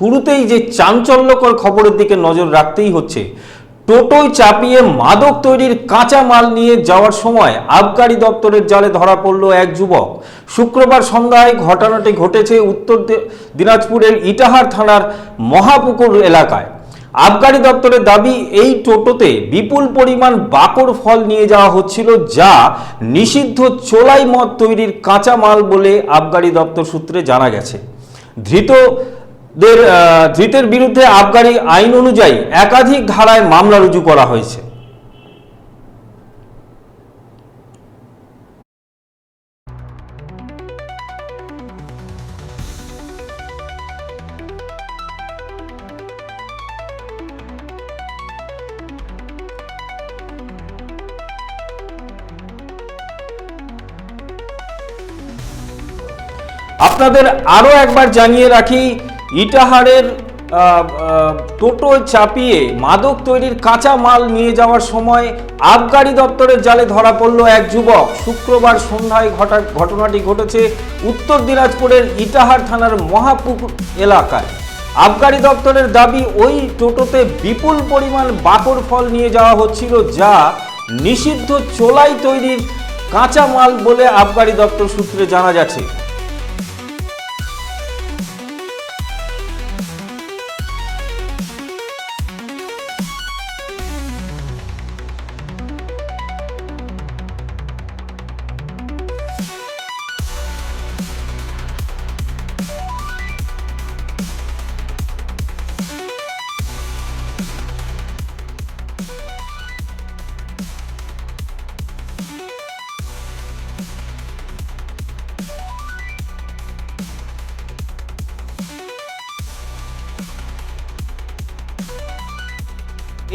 শুরুতেই যে চাঞ্চল্যকর খবরের দিকে নজর রাখতেই হচ্ছে। টোটোয় চাপিয়ে মাদক তৈরির কাঁচা মাল নিয়ে যাওয়ার সময় আবগারি দপ্তরের জালে ধরা পড়ল এক যুবক। শুক্রবার সন্ধ্যায় ঘটনাটি ঘটেছে উত্তর দিনাজপুরের ইটাহার থানার মহাপুকুর এলাকায়। আবগারি দপ্তরের দাবি, এই টোটোতে বিপুল পরিমাণ বাকর ফল নিয়ে যাওয়া হচ্ছিল যা নিষিদ্ধ চোলাই মদ তৈরির কাঁচা মাল বলে আবগারি দপ্তর সূত্রে জানা গেছে। ধৃতদের আহ, ধৃতের বিরুদ্ধে আবগারি আইন অনুযায়ী একাধিক ধারায় মামলা রুজু করা হয়েছে। আপনাদের আরও একবার জানিয়ে রাখি ইটাহারের টোটোয় চাপিয়ে মাদক তৈরির কাঁচা মাল নিয়ে যাওয়ার সময় আবগারি দপ্তরের জালে ধরা পড়ল এক যুবক। শুক্রবার সন্ধ্যায় ঘটা, ঘটনাটি ঘটেছে উত্তর দিনাজপুরের ইটাহার থানার মহাপুকুর এলাকায়। আবগারি দপ্তরের দাবি, ওই টোটোতে বিপুল পরিমাণ বাকর ফল নিয়ে যাওয়া হচ্ছিল যা নিষিদ্ধ চোলাই তৈরির কাঁচা মাল বলে আবগারি দপ্তর সূত্রে জানা যাচ্ছে।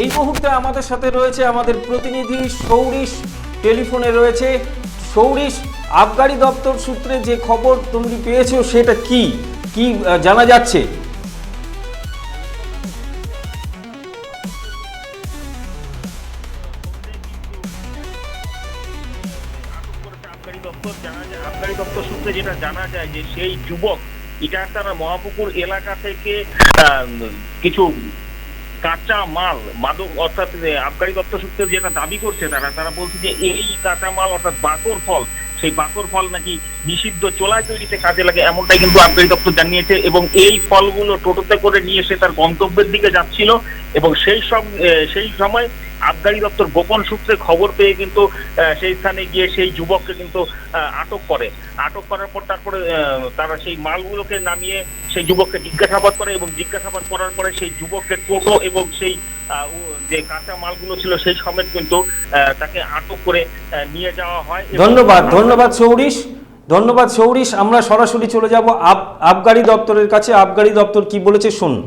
এই মুহূর্তে আমাদের সাথে রয়েছে আমাদের প্রতিনিধি সৌরিশ টেলিফোনে রয়েছে। সৌরিশ, আবগারি দপ্তর সূত্রে যে খবর তুমি পেয়েছ সেটা কি? কি জানা যাচ্ছে? আবগারি দপ্তর সূত্রে যেটা জানা যায় যে সেই যুবক ইটারতারা মহাপুকুর এলাকা থেকে কিছু কাঁচা মাল, মাদক অর্থাৎ আবগারি দপ্তর যেটা দাবি করছে তারা তারা বলছে যে এই কাঁচা মাল অর্থাৎ বাকর ফল, সেই বাকর ফল নাকি নিষিদ্ধ চোলা তৈরিতে কাজে লাগে এমনটাই কিন্তু আবগারি দপ্তর জানিয়েছে এবং এই ফলগুলো টোটোতে করে নিয়ে এসে তার গন্তব্যের দিকে যাচ্ছিল এবং সেই সব সেই সময় আবগারি দপ্তর গোপন সূত্রে খবর পেয়ে কিন্তু সেই স্থানে গিয়ে সেই যুবককে কিন্তু আটক করে। আটক করার পর তারপরে তারা সেই মালগুলোকে নামিয়ে সেই যুবককে জিজ্ঞাসাবাদ করে এবং জিজ্ঞাসাবাদ করার পরে সেই যুবককে টোটো এবং সেই যে কাঁচা মালগুলো ছিল সেই সমেত কিন্তু তাকে আটক করে নিয়ে যাওয়া হয় ধন্যবাদ ধন্যবাদ সৌরিশ। ধন্যবাদ সৌরিশ। আমরা সরাসরি চলে যাব আব, আবগারি দপ্তরের কাছে। আবগারি দপ্তর কি বলেছে শুনুন।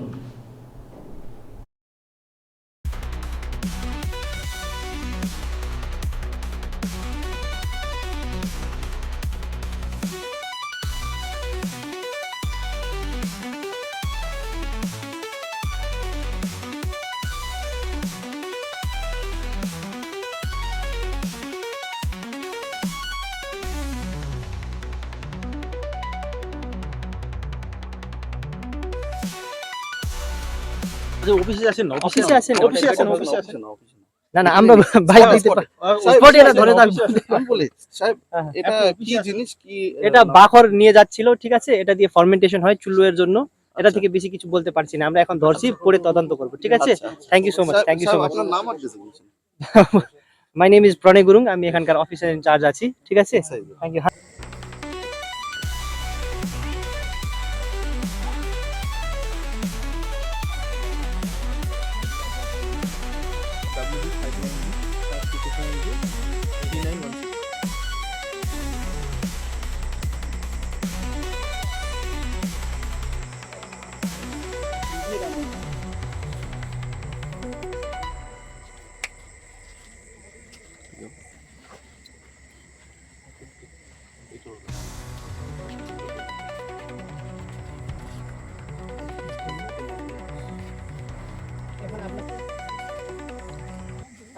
যে অফিসে আছেন না অফিসে আছেন অফিসে অফিসে না না। আমরা ভাই দিতে পারি। Spot এ ধরে দাও। আমি বলি সাহেব হ্যাঁ, এটা কি জিনিস কি এটা বাখর নিয়ে যাচ্ছিল ঠিক আছে? এটা দিয়ে ফার্মেন্টেশন হয় চুল্লুয়ের জন্য। এটা থেকে বেশি কিছু বলতে পারছি না। আমরা এখন ধরছি পরে তদন্ত করব ঠিক আছে? Thank you so much thank you so much আপনার নাম আর my name is Pranay Gurung আমি এখানকার অফিসার ইনচার্জ আছি ঠিক আছে? Thank you